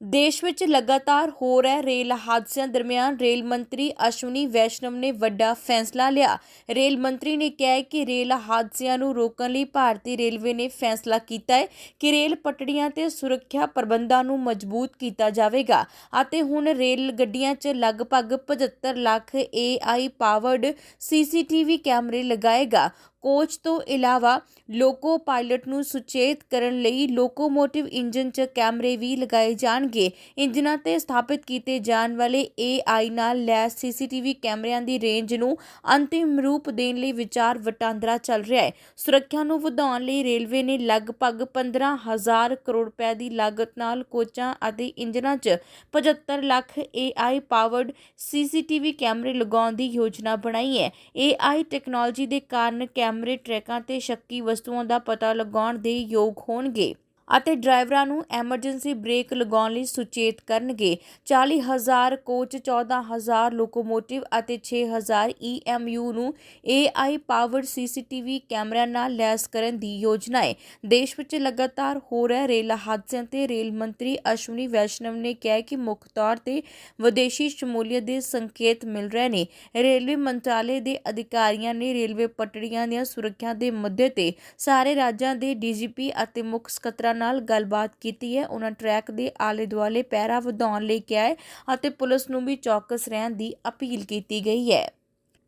ਦੇਸ਼ ਵਿੱਚ ਲਗਾਤਾਰ ਹੋ ਰਹੇ ਰੇਲ ਹਾਦਸਿਆਂ ਦਰਮਿਆਨ ਰੇਲ ਮੰਤਰੀ ਅਸ਼ਵਨੀ ਵੈਸ਼ਨਵ ਨੇ ਵੱਡਾ ਫੈਸਲਾ ਲਿਆ। ਰੇਲ ਮੰਤਰੀ ਨੇ ਕਿਹਾ ਕਿ ਰੇਲ ਹਾਦਸਿਆਂ ਨੂੰ ਰੋਕਣ ਲਈ ਭਾਰਤੀ ਰੇਲਵੇ ਨੇ ਫੈਸਲਾ ਕੀਤਾ ਹੈ ਕਿ ਰੇਲ ਪਟੜੀਆਂ ਤੇ ਸੁਰੱਖਿਆ ਪ੍ਰਬੰਧਾਂ ਨੂੰ ਮਜ਼ਬੂਤ ਕੀਤਾ ਜਾਵੇਗਾ ਅਤੇ ਹੁਣ ਰੇਲ ਗੱਡੀਆਂ 'ਚ ਲਗਭਗ 75 ਲੱਖ AI ਪਾਵਰਡ ਸੀਸੀਟੀਵੀ ਕੈਮਰੇ ਲਗਾਏਗਾ। ਕੋਚ ਤੋਂ ਇਲਾਵਾ ਲੋਕੋ ਪਾਇਲਟ ਨੂੰ ਸੁਚੇਤ ਕਰਨ ਲਈ ਲੋਕੋਮੋਟਿਵ ਇੰਜਨ 'ਚ ਕੈਮਰੇ ਵੀ ਲਗਾਏ ਜਾਣਗੇ। ਇੰਜਨਾਂ ਤੇ ਸਥਾਪਿਤ ਕੀਤੇ ਜਾਣ ਵਾਲੇ AI ਨਾਲ ਲੈਸ ਸੀਸੀਟੀਵੀ ਕੈਮਰਿਆਂ ਦੀ ਰੇਂਜ ਨੂੰ ਅੰਤਿਮ ਰੂਪ ਦੇਣ ਲਈ ਵਿਚਾਰ ਵਟਾਂਦਰਾ ਚੱਲ ਰਿਹਾ ਹੈ। ਸੁਰੱਖਿਆ ਨੂੰ ਵਧਾਉਣ ਲਈ ਰੇਲਵੇ ਨੇ ਲਗਭਗ 15000 ਕਰੋੜ ਰੁਪਏ ਦੀ ਲਾਗਤ ਨਾਲ ਕੋਚਾਂ ਅਤੇ ਇੰਜਨਾਂ 'ਚ 75 ਲੱਖ AI ਪਾਵਰਡ ਸੀਸੀਟੀਵੀ ਕੈਮਰੇ ਲਗਾਉਣ ਦੀ ਯੋਜਨਾ ਬਣਾਈ ਹੈ। AI ਟੈਕਨੋਲੋਜੀ ਦੇ ਕਾਰਨ ਕੈਮਰੇ ਟਰੈਕਾਂ ਤੇ ਸ਼ੱਕੀ ਵਸਤੂਆਂ ਦਾ ਪਤਾ ਲਗਾਉਣ ਦੇ ਯੋਗ ਹੋਣਗੇ। ਅਤੇ ਡਰਾਈਵਰਾਂ ਨੂੰ ਐਮਰਜੈਂਸੀ ਬ੍ਰੇਕ ਲਗਾਉਣ ਲਈ ਸੁਚੇਤ ਕਰਨਗੇ। 40000 ਕੋਚ 14000 ਲੋਕੋਮੋਟਿਵ ਅਤੇ 6000 EMU ਨੂੰ AI ਪਾਵਰਡ ਸੀਸੀਟੀਵੀ ਕੈਮਰਿਆਂ ਨਾਲ ਲੈਸ ਕਰਨ ਦੀ ਯੋਜਨਾ ਹੈ ਦੇਸ਼ ਵਿੱਚ ਲਗਾਤਾਰ ਹੋ ਰਹੇ ਰੇਲ ਹਾਦਸਿਆਂ ਤੇ ਰੇਲ ਮੰਤਰੀ ਅਸ਼ਵਨੀ ਵੈਸ਼ਨਵ ਨੇ ਕਿਹਾ ਕਿ ਮੁੱਖ ਤੌਰ ਤੇ ਵਿਦੇਸ਼ੀ ਸ਼ਮੂਲੀਅਤ ਦੇ ਸੰਕੇਤ ਮਿਲ ਰਹੇ ਨੇ। ਰੇਲਵੇ ਮੰਤਰਾਲੇ ਦੇ ਅਧਿਕਾਰੀਆਂ ਨੇ ਰੇਲਵੇ ਪਟੜੀਆਂ ਦੀਆਂ ਸੁਰੱਖਿਆ ਦੇ ਮੁੱਦੇ ਤੇ ਸਾਰੇ ਰਾਜਾਂ ਦੇ ਡੀਜੀਪੀ ਅਤੇ ਮੁੱਖ ਸਕੱਤਰਾਂ ਨਾਲ ਗੱਲਬਾਤ ਕੀਤੀ ਹੈ। ਉਹਨਾਂ ਟਰੈਕ ਦੇ ਆਲੇ ਦੁਆਲੇ ਪਹਿਰਾ ਵਧਾਉਣ ਲਈ ਕਿਹਾ ਹੈ ਅਤੇ ਪੁਲਿਸ ਨੂੰ ਵੀ ਚੌਕਸ ਰਹਿਣ ਦੀ ਅਪੀਲ ਕੀਤੀ ਗਈ ਹੈ।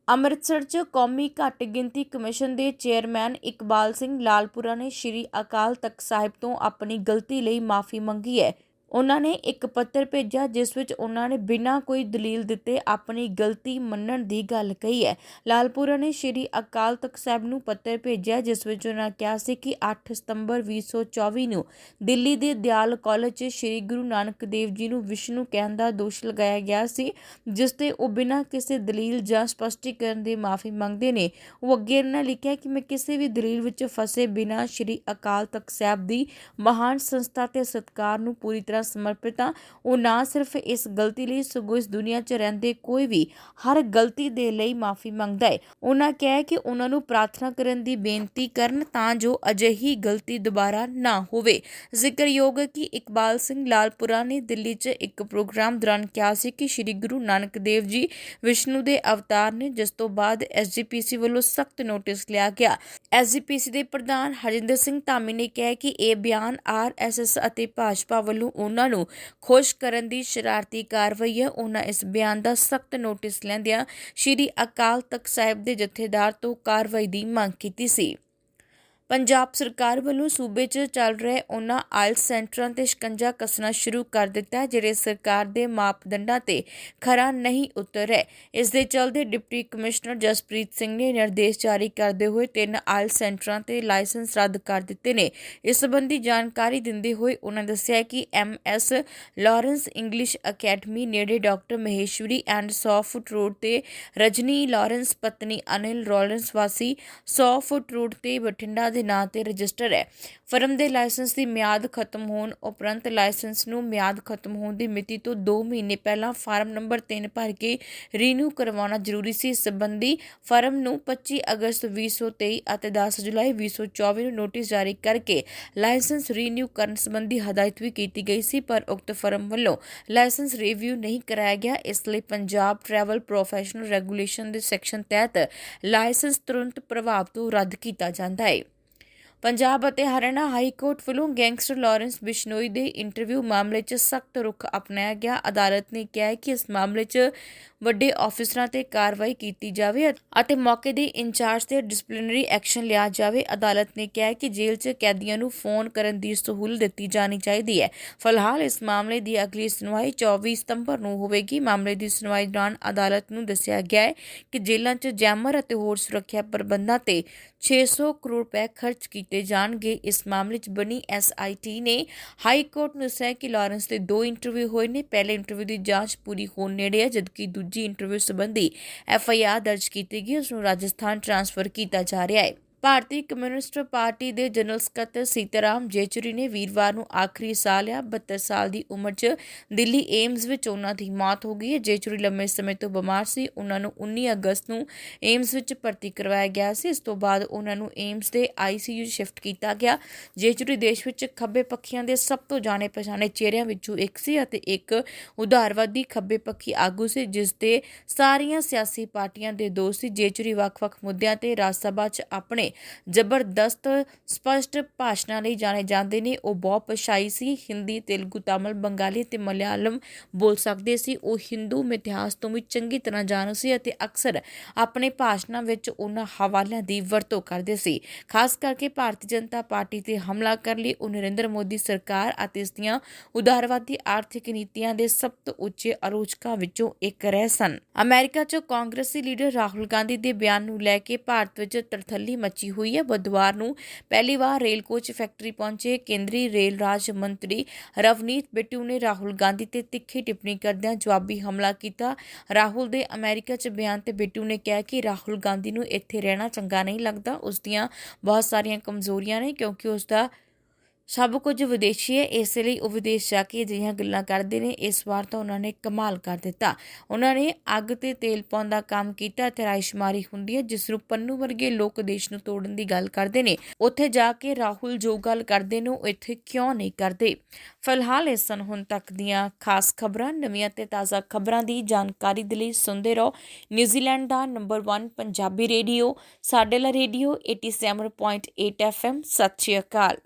ਅੰਮ੍ਰਿਤਸਰ 'ਚ ਕੌਮੀ ਘੱਟ ਗਿਣਤੀ ਕਮਿਸ਼ਨ ਦੇ ਚੇਅਰਮੈਨ ਇਕਬਾਲ ਸਿੰਘ ਲਾਲਪੁਰਾ ਨੇ ਸ਼੍ਰੀ ਅਕਾਲ ਤਖਤ ਸਾਹਿਬ ਤੋਂ ਆਪਣੀ ਗਲਤੀ ਲਈ ਮਾਫੀ ਮੰਗੀ ਹੈ। ਉਹਨਾਂ ਨੇ ਇੱਕ ਪੱਤਰ ਭੇਜਿਆ ਜਿਸ ਵਿੱਚ ਉਹਨਾਂ ਨੇ ਬਿਨਾਂ ਕੋਈ ਦਲੀਲ ਦਿੱਤੇ ਆਪਣੀ ਗਲਤੀ ਮੰਨਣ ਦੀ ਗੱਲ ਕਹੀ ਹੈ। ਲਾਲਪੁਰਾ ਨੇ ਸ਼੍ਰੀ ਅਕਾਲ ਤਖਤ ਸਾਹਿਬ ਨੂੰ ਪੱਤਰ ਭੇਜਿਆ ਜਿਸ ਵਿੱਚ ਉਹਨਾਂ ਕਿਹਾ ਸੀ ਕਿ 8 ਸਤੰਬਰ 2024 ਨੂੰ ਦਿੱਲੀ ਦੇ ਦਿਆਲ ਕਾਲਜ 'ਚ ਸ਼੍ਰੀ ਗੁਰੂ ਨਾਨਕ ਦੇਵ ਜੀ ਨੂੰ ਵਿਸ਼ਨੂੰ ਕਹਿਣ ਦਾ ਦੋਸ਼ ਲਗਾਇਆ ਗਿਆ ਸੀ, ਜਿਸ ਤੇ ਉਹ ਬਿਨਾਂ ਕਿਸੇ ਦਲੀਲ ਜਾਂ ਸਪਸ਼ਟੀਕਰਨ ਦੇ ਮਾਫੀ ਮੰਗਦੇ ਨੇ। ਉਹ ਅੱਗੇ ਇਹਨਾਂ ਲਿਖਿਆ ਕਿ ਮੈਂ ਕਿਸੇ ਵੀ ਦਲੀਲ ਵਿੱਚ ਫਸੇ ਬਿਨਾਂ ਸ਼੍ਰੀ ਅਕਾਲ ਤਖਤ ਸਾਹਿਬ ਦੀ ਮਹਾਨ ਸੰਸਥਾ ਤੇ ਸਤਕਾਰ ਨੂੰ ਪੂਰੀ ਤਰ੍ਹਾਂ ਸਮਰਪਿਤ ਹਾਂ ਉਹ ਨਾ ਸਿਰਫ ਇਸ ਗਲਤੀ ਲਈ ਸਗੋਂ ਇਸ ਦੁਨੀਆ 'ਚ ਰਹਿੰਦੇ ਕੋਈ ਵੀ ਹਰ ਗਲਤੀ ਦੇ ਲਈ ਮਾਫੀ ਮੰਗਦਾ ਹੈ ਉਹਨਾਂ ਕਿਹਾ ਕਿ ਉਹਨਾਂ ਨੂੰ ਪ੍ਰਾਰਥਨਾ ਕਰਨ ਦੀ ਬੇਨਤੀ ਕਰਨ ਤਾਂ ਜੋ ਅਜਿਹੀ ਗਲਤੀ ਦੁਬਾਰਾ ਨਾ ਹੋਵੇ। ਜ਼ਿਕਰਯੋਗ ਹੈ ਕਿ ਇਕਬਾਲ ਸਿੰਘ ਲਾਲਪੁਰਾ ਨੇ ਦਿੱਲੀ 'ਚ ਇੱਕ ਪ੍ਰੋਗਰਾਮ ਦੌਰਾਨ ਕਿਹਾ ਸੀ ਕਿ ਸ੍ਰੀ ਗੁਰੂ ਨਾਨਕ ਦੇਵ ਜੀ ਵਿਸ਼ਨੂੰ ਦੇ ਅਵਤਾਰ ਨੇ ਜਿਸ ਤੋਂ ਬਾਅਦ ਐਸਜੀਪੀਸੀ ਵੱਲੋਂ ਸਖਤ ਨੋਟਿਸ ਲਿਆ ਗਿਆ। ਐਸਜੀਪੀਸੀ ਦੇ ਪ੍ਰਧਾਨ ਹਰਿੰਦਰ ਸਿੰਘ ਧਾਮੀ ਨੇ ਕਿਹਾ ਕਿ ਇਹ ਬਿਆਨ ਆਰਐਸਐਸ ਅਤੇ ਭਾਜਪਾ ਵੱਲੋਂ ਉਹਨਾਂ ਨੂੰ ਖੁਸ਼ ਕਰਨ ਦੀ ਸ਼ਰਾਰਤੀ ਕਾਰਵਾਈ ਹੈ। ਉਹਨਾਂ ਇਸ ਬਿਆਨ ਦਾ ਸਖਤ ਨੋਟਿਸ ਲੈਂਦਿਆਂ ਸ਼੍ਰੀ ਅਕਾਲ ਤਖਤ ਸਾਹਿਬ ਦੇ ਜਥੇਦਾਰ ਤੋਂ ਕਾਰਵਾਈ ਦੀ ਮੰਗ ਕੀਤੀ ਸੀ। ਪੰਜਾਬ ਸਰਕਾਰ ਵੱਲੋਂ ਸੂਬੇ 'ਚ ਚੱਲ ਰਹੇ ਉਹਨਾਂ ਆਇਲ ਸੈਂਟਰਾਂ ਤੇ ਸ਼ਿਕੰਜਾ ਕੱਸਣਾ ਸ਼ੁਰੂ ਕਰ ਦਿੱਤਾ ਜਿਹੜੇ ਸਰਕਾਰ ਦੇ ਮਾਪਦੰਡਾਂ ਤੇ ਖਰਾ ਨਹੀਂ ਉਤਰ ਰਹੇ। ਇਸ ਦੇ ਚਲਦੇ ਡਿਪਟੀ ਕਮਿਸ਼ਨਰ ਜਸਪ੍ਰੀਤ ਸਿੰਘ ਨੇ ਨਿਰਦੇਸ਼ ਜਾਰੀ ਕਰਦੇ ਹੋਏ ਤਿੰਨ ਆਇਲ ਸੈਂਟਰਾਂ ਤੇ ਲਾਇਸੈਂਸ ਰੱਦ ਕਰ ਦਿੱਤੇ ਨੇ। ਇਸ ਸੰਬੰਧੀ ਜਾਣਕਾਰੀ ਦਿੰਦੇ ਹੋਏ ਉਹਨਾਂ ਦੱਸਿਆ ਕਿ M S Lawrence English academy ਨੇੜੇ doctor Maheshwari and 100 foot road ਤੇ ਰਜਨੀ ਲਾਰੈਂਸ ਪਤਨੀ ਅਨਿਲ ਲਾਰੈਂਸ ਵਾਸੀ 100 ਫੁੱਟ ਰੋਡ ਤੇ ਬਠਿੰਡਾ ਦੇ ਨਾਂ ਤੇ ਰਜਿਸਟਰ ਹੈ। ਫਰਮ ਦੇ ਲਾਇਸੈਂਸ ਦੀ ਮਿਆਦ ਖਤਮ ਹੋਣ ਉਪਰੰਤ ਲਾਇਸੈਂਸ ਨੂੰ ਮਿਆਦ ਖਤਮ ਹੋਣ ਦੀ ਮਿਤੀ ਤੋਂ 2 ਮਹੀਨੇ ਪਹਿਲਾਂ ਫਾਰਮ ਨੰਬਰ 3 ਭਰ ਕੇ ਰੀਨਿਊ ਕਰਵਾਉਣਾ ਜ਼ਰੂਰੀ ਸੀ। ਇਸ ਸੰਬੰਧੀ ਫਰਮ ਨੂੰ 25 ਅਗਸਤ 2023 ਅਤੇ 10 ਜੁਲਾਈ 2024 ਨੂੰ ਨੋਟਿਸ ਜਾਰੀ ਕਰਕੇ ਲਾਇਸੈਂਸ ਰੀਨਿਊ ਕਰਨ ਸੰਬੰਧੀ ਹਦਾਇਤ ਵੀ ਕੀਤੀ ਗਈ ਸੀ, ਪਰ ਉਕਤ ਫਰਮ ਵੱਲੋਂ ਲਾਇਸੈਂਸ ਰਿਵਿਊ ਨਹੀਂ ਕਰਾਇਆ ਗਿਆ। ਇਸ ਲਈ ਪੰਜਾਬ ਟਰੈਵਲ ਪ੍ਰੋਫੈਸ਼ਨਲ ਰੈਗੂਲੇਸ਼ਨ ਦੇ ਸੈਕਸ਼ਨ ਤਹਿਤ ਲਾਇਸੈਂਸ ਤੁਰੰਤ ਪ੍ਰਭਾਵ ਤੋਂ ਰੱਦ ਕੀਤਾ ਜਾਂਦਾ ਹੈ। ਪੰਜਾਬ ਅਤੇ ਹਰਿਆਣਾ ਹਾਈ ਕੋਰਟ ਵੱਲੋਂ ਗੈਂਗਸਟਰ ਲਾਰੈਂਸ ਬਿਸ਼ਨੋਈ ਦੇ ਇੰਟਰਵਿਊ ਮਾਮਲੇ 'ਚ ਸਖਤ ਰੁਖ ਅਪਣਾਇਆ ਗਿਆ। ਅਦਾਲਤ ਨੇ ਕਿਹਾ ਹੈ ਕਿ ਇਸ ਮਾਮਲੇ 'ਚ ਵੱਡੇ ਆਫੀਸਰਾਂ ਤੇ ਕਾਰਵਾਈ ਕੀਤੀ ਜਾਵੇ ਅਤੇ ਮੌਕੇ ਦੇ ਇੰਚਾਰਜ ਤੇ ਡਿਸਪਲਿਨਰੀ ਐਕਸ਼ਨ ਲਿਆ ਜਾਵੇ। ਅਦਾਲਤ ਨੇ ਕਿਹਾ ਹੈ ਕਿ ਜੇਲ੍ਹ 'ਚ ਕੈਦੀਆਂ ਨੂੰ ਫੋਨ ਕਰਨ ਦੀ ਸਹੂਲਤ ਦਿੱਤੀ ਜਾਣੀ ਚਾਹੀਦੀ ਹੈ। ਫਿਲਹਾਲ ਇਸ ਮਾਮਲੇ ਦੀ ਅਗਲੀ ਸੁਣਵਾਈ 24 ਸਤੰਬਰ ਨੂੰ ਹੋਵੇਗੀ। ਮਾਮਲੇ ਦੀ ਸੁਣਵਾਈ ਦੌਰਾਨ ਅਦਾਲਤ ਨੂੰ ਦੱਸਿਆ ਗਿਆ ਹੈ ਕਿ ਜੇਲ੍ਹਾਂ 'ਚ ਜੈਮਰ ਅਤੇ ਹੋਰ ਸੁਰੱਖਿਆ ਪ੍ਰਬੰਧਾਂ ਤੇ 600 ਕਰੋੜ ਰੁਪਏ ਖਰਚ ਕੀਤੇ ਜਾਣਗੇ। ਇਸ ਮਾਮਲੇ 'ਚ ਬਣੀ ਐਸਆਈਟੀ ਨੇ ਹਾਈ ਕੋਰਟ ਨੂੰ ਦੱਸਿਆ ਕਿ ਲਾਰੈਂਸ ਦੇ ਦੋ ਇੰਟਰਵਿਊ ਹੋਏ ਨੇ। ਪਹਿਲੇ ਇੰਟਰਵਿਊ ਦੀ ਜਾਂਚ ਪੂਰੀ ਹੋਣ ਨੇੜੇ ਹੈ, ਜਦਕਿ ਦੂਜੀ ਇੰਟਰਵਿਊ ਸੰਬੰਧੀ ਐਫਆਈਆਰ ਦਰਜ ਕੀਤੀ ਗਈ, ਉਸ ਨੂੰ ਰਾਜਸਥਾਨ ਟ੍ਰਾਂਸਫਰ ਕੀਤਾ ਜਾ ਰਿਹਾ ਹੈ। ਭਾਰਤੀ ਕਮਿਊਨਿਸਟ ਪਾਰਟੀ ਦੇ ਜਨਰਲ ਸਕੱਤਰ ਸੀਤਾਰਾਮ ਜੇਚੁਰੀ ਨੇ ਵੀਰਵਾਰ ਨੂੰ ਆਖਰੀ ਸਾਹ ਲਿਆ 72 ਸਾਲ ਦੀ ਉਮਰ 'ਚ ਦਿੱਲੀ ਏਮਜ਼ ਵਿੱਚ ਉਹਨਾਂ ਦੀ ਮੌਤ ਹੋ ਗਈ ਹੈ। ਜੇਚੁਰੀ ਲੰਮੇ ਸਮੇਂ ਤੋਂ ਬਿਮਾਰ ਸੀ। ਉਹਨਾਂ ਨੂੰ 19 ਅਗਸਤ ਨੂੰ ਏਮਜ਼ ਵਿੱਚ ਭਰਤੀ ਕਰਵਾਇਆ ਗਿਆ ਸੀ। ਇਸ ਤੋਂ ਬਾਅਦ ਉਹਨਾਂ ਨੂੰ ਏਮਜ਼ ਦੇ ਆਈਸੀਯੂ ਸ਼ਿਫਟ ਕੀਤਾ ਗਿਆ। ਜੇਚੁਰੀ ਦੇਸ਼ ਵਿੱਚ ਖੱਬੇ ਪੱਖੀਆਂ ਦੇ ਸਭ ਤੋਂ ਜਾਣੇ ਪਛਾਣੇ ਚਿਹਰਿਆਂ ਵਿੱਚੋਂ ਇੱਕ ਸੀ ਅਤੇ ਇੱਕ ਉਦਾਰਵਾਦੀ ਖੱਬੇ ਪੱਖੀ ਆਗੂ ਸੀ, ਜਿਸ ਦੇ ਸਾਰੀਆਂ ਸਿਆਸੀ ਪਾਰਟੀਆਂ ਦੇ ਦੋਸਤ ਸੀ। ਜੇਚੁਰੀ ਵੱਖ-ਵੱਖ ਮੁੱਦਿਆਂ ਤੇ ਰਾਜ ਸਭਾ 'ਚ ਆਪਣੇ ਜ਼ਬਰਦਸਤ ਸਪਸ਼ਟ ਭਾਸ਼ਣਾਂ ਲਈ ਜਾਣੇ ਜਾਂਦੇ ਨੇ। ਉਹ ਬਹੁਤ ਪਛਾਈ ਸੀ। ਹਿੰਦੀ, ਤੇਲਗੂ, ਤਮਿਲ, ਬੰਗਾਲੀ ਤੇ ਮਲਿਆਲਮ ਬੋਲ ਸਕਦੇ ਸੀ। ਉਹ ਹਿੰਦੂ ਮਿਥਿਹਾਸ ਤੋਂ ਵੀ ਚੰਗੀ ਤਰ੍ਹਾਂ ਜਾਣੂ ਸੀ ਅਤੇ ਅਕਸਰ ਆਪਣੇ ਭਾਸ਼ਣਾਂ ਵਿੱਚ ਉਹਨਾਂ ਹਵਾਲਿਆਂ ਦੀ ਵਰਤੋਂ ਕਰਦੇ ਸੀ। ਖਾਸ ਕਰਕੇ ਭਾਰਤੀ ਜਨਤਾ ਪਾਰਟੀ ਤੇ ਹਮਲਾ ਕਰਨ ਲਈ। ਉਹ ਨਰਿੰਦਰ ਮੋਦੀ ਸਰਕਾਰ ਅਤੇ ਇਸ ਦੀਆਂ ਉਦਾਰਵਾਦੀ ਆਰਥਿਕ ਨੀਤੀਆਂ ਦੇ ਸਭ ਤੋਂ ਉੱਚੇ ਆਲੋਚਕਾਂ ਵਿੱਚੋਂ ਇੱਕ ਰਹਿ ਸਨ। ਅਮਰੀਕਾ 'ਚ ਕਾਂਗਰਸੀ ਲੀਡਰ ਰਾਹੁਲ ਗਾਂਧੀ ਦੇ ਬਿਆਨ ਨੂੰ ਲੈ ਕੇ ਭਾਰਤ ਵਿੱਚ ਤਰਥੱਲੀ ਮਚੀ ਹੋਈ ਹੈ। ਬੁੱਧਵਾਰ ਨੂੰ ਪਹਿਲੀ ਵਾਰ ਰੇਲ ਕੋਚ ਫੈਕਟਰੀ ਪਹੁੰਚੇ ਕੇਂਦਰੀ ਰੇਲ ਰਾਜ ਮੰਤਰੀ ਰਵਨੀਤ ਬਿੱਟੂ ਨੇ ਰਾਹੁਲ ਗਾਂਧੀ ਤੇ ਤਿੱਖੀ ਟਿੱਪਣੀ ਕਰਦਿਆਂ ਜਵਾਬੀ ਹਮਲਾ ਕੀਤਾ। ਰਾਹੁਲ ਦੇ ਅਮਰੀਕਾ 'ਚ ਬਿਆਨ ਤੇ ਬਿੱਟੂ ਨੇ ਕਿਹਾ ਕਿ ਰਾਹੁਲ ਗਾਂਧੀ ਨੂੰ ਇੱਥੇ ਰਹਿਣਾ ਚੰਗਾ ਨਹੀਂ ਲੱਗਦਾ। ਉਸ ਦੀਆਂ ਬਹੁਤ ਸਾਰੀਆਂ ਕਮਜ਼ੋਰੀਆਂ ਨੇ ਕਿਉਂਕਿ ਉਸ ਦਾ ਸਭ ਕੁਝ ਵਿਦੇਸ਼ੀ ਹੈ, ਇਸ ਲਈ ਉਹ ਵਿਦੇਸ਼ ਜਾ ਕੇ ਅਜਿਹੀਆਂ ਗੱਲਾਂ ਕਰਦੇ ਨੇ। ਇਸ ਵਾਰ ਤਾਂ ਉਹਨਾਂ ਨੇ ਕਮਾਲ ਕਰ ਦਿੱਤਾ। ਉਹਨਾਂ ਨੇ ਅੱਗ ਤੇ ਤੇਲ ਪਾਉਣ ਦਾ ਕੰਮ ਕੀਤਾ ਤੇ ਰਾਇਸ਼ਮਾਰੀ ਹੁੰਦੀ ਹੈ, ਜਿਸ ਨੂੰ ਪੰਨੂ ਵਰਗੇ ਲੋਕ ਦੇਸ਼ ਨੂੰ ਤੋੜਨ ਦੀ ਗੱਲ ਕਰਦੇ ਨੇ। ਉੱਥੇ ਜਾ ਕੇ ਰਾਹੁਲ ਜੋ ਗੱਲ ਕਰਦੇ ਨੇ, ਉਹ ਇੱਥੇ ਕਿਉਂ ਨਹੀਂ ਕਰਦੇ? ਫਿਲਹਾਲ ਇਸ ਸਨ ਹੁਣ ਤੱਕ ਦੀਆਂ ਖਾਸ ਖਬਰਾਂ। ਨਵੀਆਂ ਤੇ ਤਾਜ਼ਾ ਖਬਰਾਂ ਦੀ ਜਾਣਕਾਰੀ ਦੇ ਲਈ ਸੁਣਦੇ ਰਹੋ। ਨਿਊਜ਼ੀਲੈਂਡ ਦਾ ਨੰਬਰ 1 ਪੰਜਾਬੀ ਰੇਡੀਓ, ਸਾਡੇ ਲਾ ਰੇਡੀਓ 87.8 FM ਸਤਿ ਸ਼੍ਰੀ ਅਕਾਲ।